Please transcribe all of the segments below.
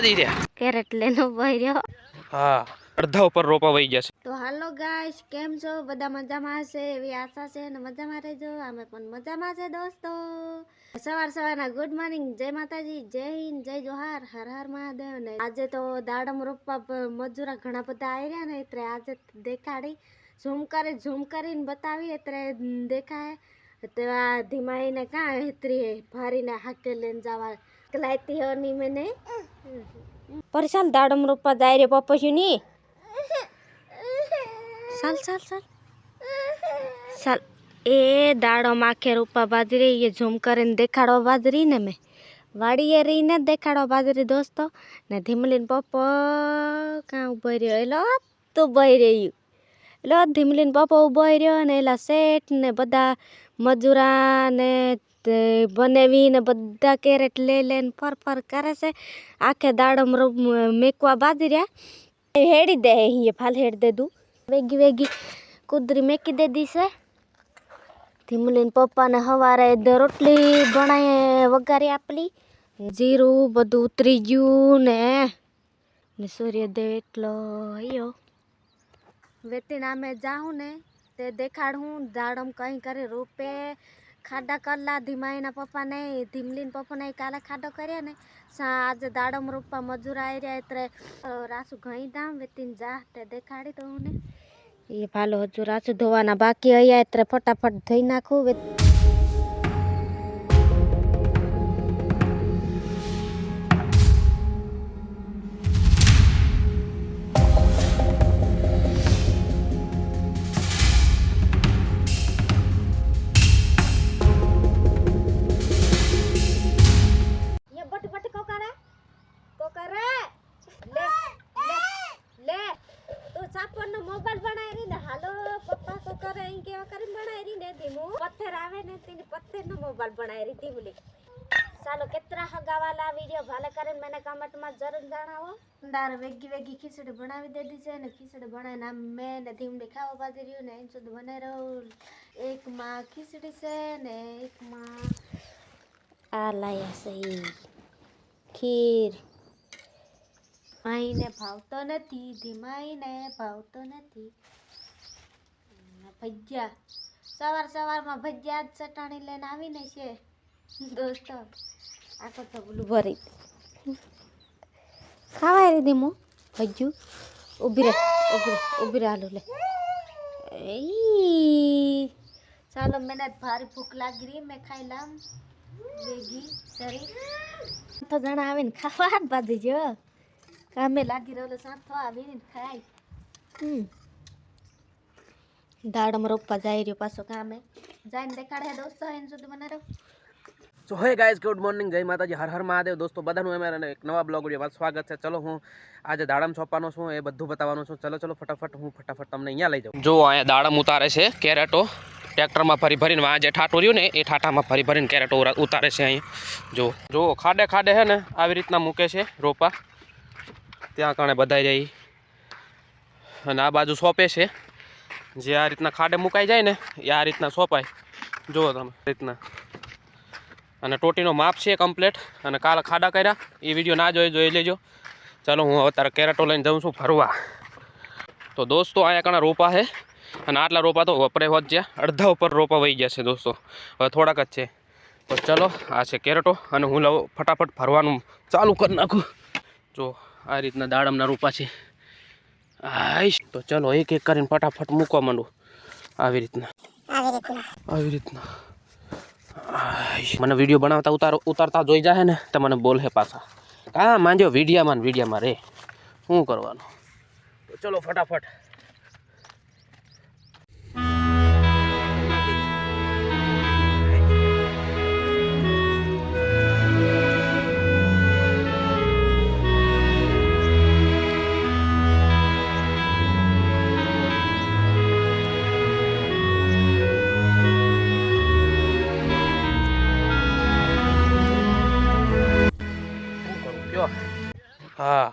બાજી રે કેરેટ લેનો ભર્યો હા અડધા ઉપર રોપા વહી જશે તો હાલો ગાઈસ કેમ છો? બધા મજામાં હશે એવી આશા છે અને મજામાં રહેજો. અમે પણ મજામાં છે દોસ્તો. સવાર સવારના ગુડ મોર્નિંગ. જય માતાજી જય હિન્દ જય જોહાર. હર હર મહાદેવ. ને આજે તો દાડમ રોપવા પ- મજૂરા ઘણા બધા આવ્યા ને એટલે આજે દેખાડી. ઝૂમ કરી ઝૂમ કરીને બતાવી. એટલે દેખાય. તેવા ધીમાઈને કાં હેતરી ભારીને હાકે લઈને જવા કલાયતી હોની મને પરેશાન દાડમ રોપવા જાય રે પપ્પા ચાલ ચાલ ચાલ. ચાલ. એ દાડો માખે રૂપા બાજરી, એ ઝૂમ કરીને દેખાડો બાજરી ને મેં. વાડીએ રહીને દેખાડો બાજરી, દોસ્તો. ને ધીમલીન પપ્પો કાં ઊભો રહ્યો? એલો તો ઊભો રહ્યું. એલો ધીમલીન પપ્પો ઊભો રહ્યો ને એલા શેઠ ને બધા મજૂરા ને તે બનાવીને બધા કેરેટ લઈ લઈને ફર કરે છે. આખે દાડમ મેકવા રહ્યા. હેડી દે અહીંયા, ફાલ હેડ દે દું વેગી વેગી કુદરી મેકી દે દીશે ધીમલીને પપ્પાને સવારે રોટલી બનાવી વઘારી આપલી. જીરું બધું ઉતરી ગયું ને. ને સૂર્યદેવ એટલો અયો વેતીને અમે જાઉં ને તે દેખાડું, દાડમ કંઈ કરી રૂપે. ખાડા કરલા, ધીમાઈના પપ્પાને ધીમલીન પપ્પાને કાલે ખાડો કર્યા ને. આજે દાડમ રૂપા મજૂર આવી રહ્યા, એટલે રાસુ ઘઈ દામ વેતીને જા, તે દેખાડી દઉં ને. એ ભાલો હજુ રાસુ ધોવાના બાકી અહીંયા એટલે ફટાફટ ધોઈ નાખું ને પથ્થર આવે ને તેની પથ્થરનો મોબાઈલ બનાવી રીધી બોલી. ચાલો કેટલા હગાવાલા વીડિયો ભાલે કરીને મને કમેન્ટમાં જરૂર જણાવો. દાર વેગી વેગી ખીચડી બનાવી દીધી છે ને ખીચડી બનાવીને આમ મેં ને ધીમડી ખાવા બાજી રહ્યું ને એમ સુધી બનાવી રહ્યું. એકમાં ખીચડી છે ને એકમાં આ લાયા છે ખીર. માઈને ભાવતો નથી, ધીમાઈને ભાવતો નથી. ભજીયા. સવાર સવારમાં ભજીયા ચટાણી લઈને આવીને છે. દોસ્તો આખો તો બોલું ભરી. ખાવાય રે ધીમું. ભજ્યું ઊભી રહે ઊભી રહે ઊભી રહે લે. ચાલો, મને ભારી ભૂખ લાગી રહી, મેં ખાઈ લામ. વેગી સરી તો જણા આવીને ખાવા જ બાંધી જો. કામે લાગી રહ્યો સાંથો આવીને ખાય. હમ. દાડમ રોપવા જાય રહ્યો પાછો કામે જઈને દેખાડે દોસ્તો એન સુધી મને સો હે ગાઈઝ ગુડ મોર્નિંગ જય માતાજી. હર હર મહાદેવ. દોસ્તો, બધાનું અમારા એક નવા બ્લોગ વિડીયોમાં સ્વાગત છે. ચલો, હું આજે દાડમ સોંપવાનો છું, એ બધું બતાવવાનું છું. ચલો ચલો, ફટાફટ, હું ફટાફટ તમને અહીંયા લઈ જાઉં. જો, અહીંયા દાડમ ઉતારે છે, કેરેટો. ટ્રેક્ટરમાં ફરી ભરીને, આ જે ઠાટું રહ્યું ને, એ ઠાટામાં ફરી ભરીને કેરેટો ઉતારે છે અહીંયા જો જો, ખાડે ખાડે છે ને, આવી રીતના મૂકે છે રોપા. ત્યાં કારણે બધાય જાય અને આ બાજુ સોંપે છે. જે આ રીતના ખાડે મુકાઈ જાય ને, એ આ રીતના સોંપાય. જુઓ તમે રીતના. અને ટોટીનો માપ છે કમ્પ્લેટ, અને કાલ ખાડા કર્યા. એ વીડિયો ના જોઈ જોઈ લેજો. ચાલો, હું અત્યારે કેરેટો લઈને જાઉં છું ફરવા તો દોસ્તો, અહીંયા ઘણા રોપા છે. અને આટલા રોપા તો વપરે હોત જ્યાં. અડધા ઉપર રોપા વહી ગયા છે દોસ્તો. હવે થોડાક જ છે. તો ચલો, આ છે કેરેટો, અને હું લઉં ફટાફટ ફરવાનું ચાલુ કરી નાખું. જો આ રીતના દાડમના રોપા છે. આઈશ. તો ચલો એક એક કરીને ફટાફટ મૂકવા માંડું. આવી રીતના. આવી રીતના. મને વીડિયો બનાવતા ઉતાર ઉતારતા જોઈ જાય ને તો મને બોલે પાછા. હા માંજો વિડીયામાં વિડીયામાં રે. શું કરવાનું? તો ચલો ફટાફટ. હા.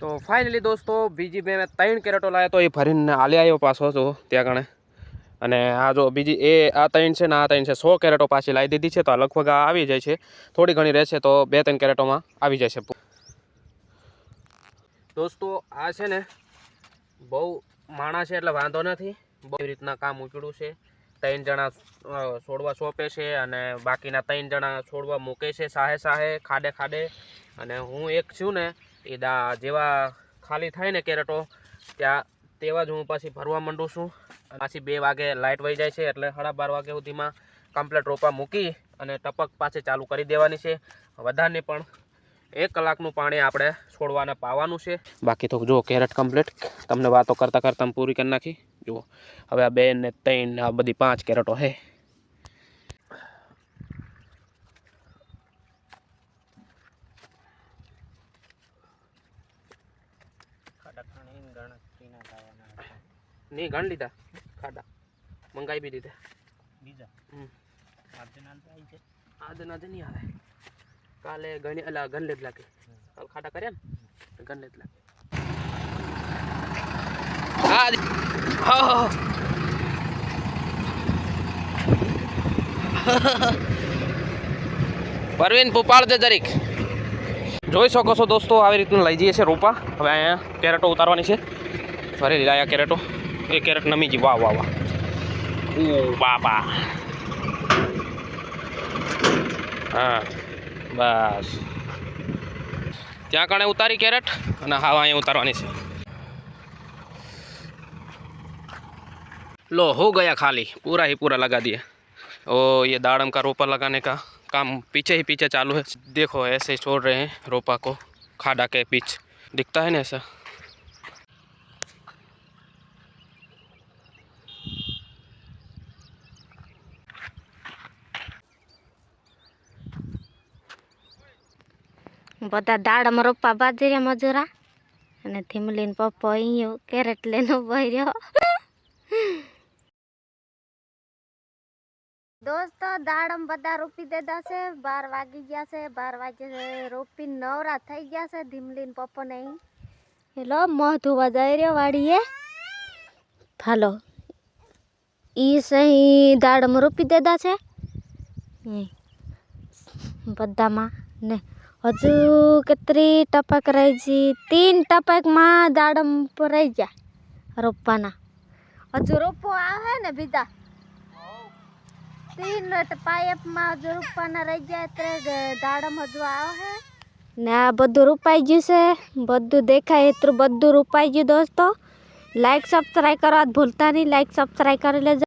તો ફાઇનલી દોસ્તો, બીજી બે મેં ત્રણ કેરેટો લાવ્યા તો એ ફરીને આલે આવ્યો પાછો, જો, ત્યાં કણે અને આ જો બીજી એ, આ ત્રણ છે ને આ ત્રણ છે, સો કેરેટો પાછી લાવી દીધી છે, તો લગભગ આ આવી જાય છે. થોડી ઘણી રહેશે તો બે ત્રણ કેરેટોમાં આવી જાય છે. દોસ્તો, આ છે ને બહુ માણા છે એટલે વાંધો નથી. બહુ રીતના કામ ઉચડું છે. ત્રણ જણા છોડવા સોંપે છે અને બાકીના ત્રણ જણા છોડવા મૂકે છે સાહે સાહે, ખાડે ખાડે. અને હું એક છું ને, એ દા જેવા ખાલી થાય ને કેરેટો, ત્યાં તેવા જ હું પાછી ભરવા માંડું છું. પાછી બે વાગે લાઇટ વહી જાય છે એટલે સાડા બાર વાગે સુધીમાં કમ્પ્લેટ રોપા મૂકી અને ટપક પાછી ચાલુ કરી દેવાની છે. વધારની પણ એક કલાકનું પાણી આપણે છોડવાને પાવાનું છે. બાકી તો જો કેરેટ કમ્પ્લીટ તમને વાતો કરતાં કરતાં પૂરી કરી નાખી. જુઓ હવે આ બે ને ત્રણ ને આ બધી પાંચ કેરેટો છે નહીં ગણ લીધા. ખાડા. મંગાવી બી દીધા. હમ. આજે ના નહીં આવે. કાલે ગણી અલા, ગણ લેત લાગે. કાલ ખાડા કર્યા ને? ગણ લેત લાગે. પરવીન પુપાળ દે જરીક. જોઈ શકો છો દોસ્તો, આવી રીતનું લઈ જઈએ છે રોપા. હવે અહીંયા કેરેટો ઉતારવાની છે. ફરી લાયા કેરેટો. એ કેરેટ નમી જી વાહ વાહ વાહ. ઓ બાબા હા. બસ ત્યાં કણે ઉતારી કેરેટ અને હા અહીંયા ઉતારવાની છે लो हो गया खाली पूरा ही पूरा लगा दिया ओ ये दाड़म का रोपा लगाने का काम पीछे ही पीछे चालू है देखो ऐसे ही छोड़ रहे हैं रोपा को खाडा के पीछ दिखता है ना ऐसा બધા દાડમાં રોપા રહ્યા મજૂરા. અને થીમલીન પપ્પો અહીંયા કેરેટ લઈને ઊભો રહ્યો. દોસ્તો દાડમ બધા રોપી દેતા છે. બાર વાગી ગયા છે. બાર વાગે રોપી નવરા થઈ ગયા છે ધીમલીન પપ્પો ને હેલો, મોં ધોવા જઈ રહ્યો વાડીએ. હાલો. ઈ સહી દાડમ રોપી દેતા છે. બધામાં ને હજુ કેટલી ટપક રહી છે તીન ટપકમાં દાડમ પર રહી ગયા રોપવાના હજુ રોપો આવે ને બીજા તીન પાયપમાં હજુ રોપવાના રહી ગયા એટલે દાડમ હજુ આવે ને આ બધું રોપાઈ ગયું છે બધું દેખાય એટલું બધું રોપાઈ ગયું દોસ્તો લાઈક સબસ્ક્રાઈબ કરવા ભૂલતા નહીં લાઈક સબસ્ક્રાઈબ કરી લેજો